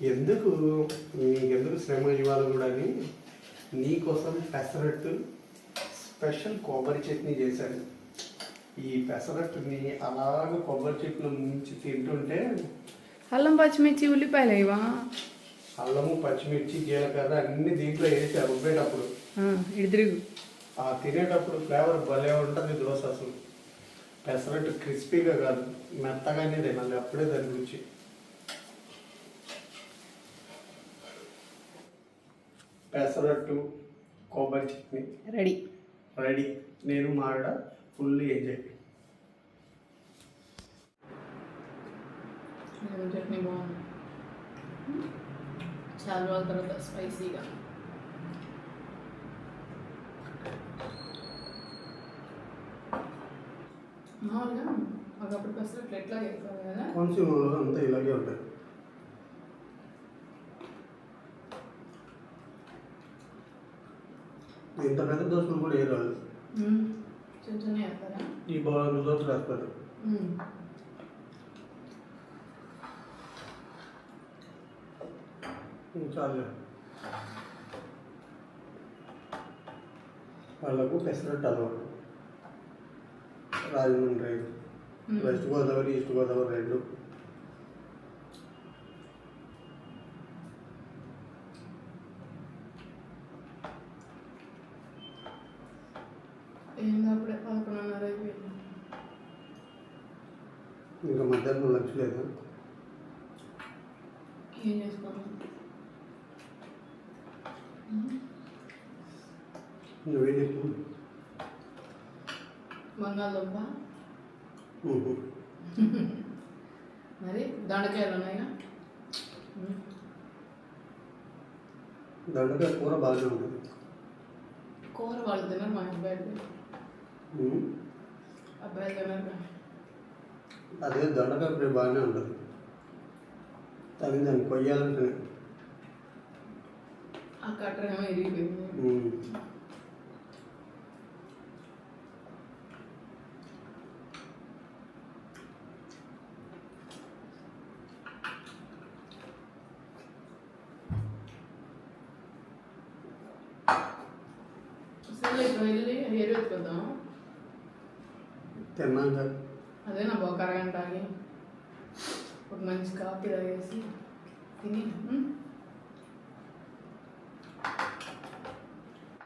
ఎందుకు నీకెందుకు శ్రమ ఇవ్వాలి కూడా అని నీకోసం పెసరట్టు స్పెషల్ కొబ్బరి చట్నీ చేశాను ఈ పెసరట్టుని అలాగ కొబ్బరి చట్నీ ముంచి తింటుంటే అల్లం పచ్చిమిర్చి ఉల్లిపాయలు ఇవా అల్లము పచ్చిమిర్చి జీలకర్ర అన్ని దీంట్లో వేసి రుబ్బేటప్పుడు. ఆ తినేటప్పుడు ఫ్లేవర్ భలే ఉంటుంది దోశ అసలు. పెసరట్టు క్రిస్పీగా కాదు మెత్తగానే తినాలి అప్పుడే దాని రుచి. పెసరట్టు కొబ్బరి చట్నీ. రెడీ. రెడీ. నేను మా ఆవిడ ఫుల్ ఎంజాయ్. చట్నీ బాగుంది. చాలా రోజుల తర్వాత స్పైసీగా. మామూలుగా ఒకప్పుడు పెసరట్లు ఎట్లా చేస్తారు కదా? కోనసీమలో అంతా ఇలాగే ఉంటుంది ఇంత పెద్ద దోశలు కూడా ఏ రాదు వేస్తారా ఈ బౌల్ దోశలు వేస్తారు మ్మ్. చాలు వాళ్ళకు పెసరట్టు అలవాటు. రాజమండ్రి. వెస్ట్ గోదావరి ఈస్ట్ గోదావరి రెండు. అప్పుడే? పదకొండున్నర అయిపోయింది. ఇంకా మధ్యాహ్నం లంచ్ లేదు? ఏం చేసుకోవాలి? నువ్వే చెప్పు బంగాళదుంప. మరి దొండకాయలు ఉన్నాయిగా మ్మ్. దొండకాయ కూర బాగానే ఉంటుంది. కూర వాళ్ళు తినరు మా అబ్బాయి అదే దొండకాయ ఫ్రై బాగానే ఉంటుంది కానీ దాన్ని కొయ్యాలంటే ఆ కట్టర్ ఏమో ఇరిగిపోయింది ఊ. అసలు ఇప్పుడు వెళ్ళి హెయిర్ ఎత్తుకుందాం తిన్నాక అదే నా ఒక అరగంట ఆగి ఒక మంచి కాఫీ తాగేసి తిని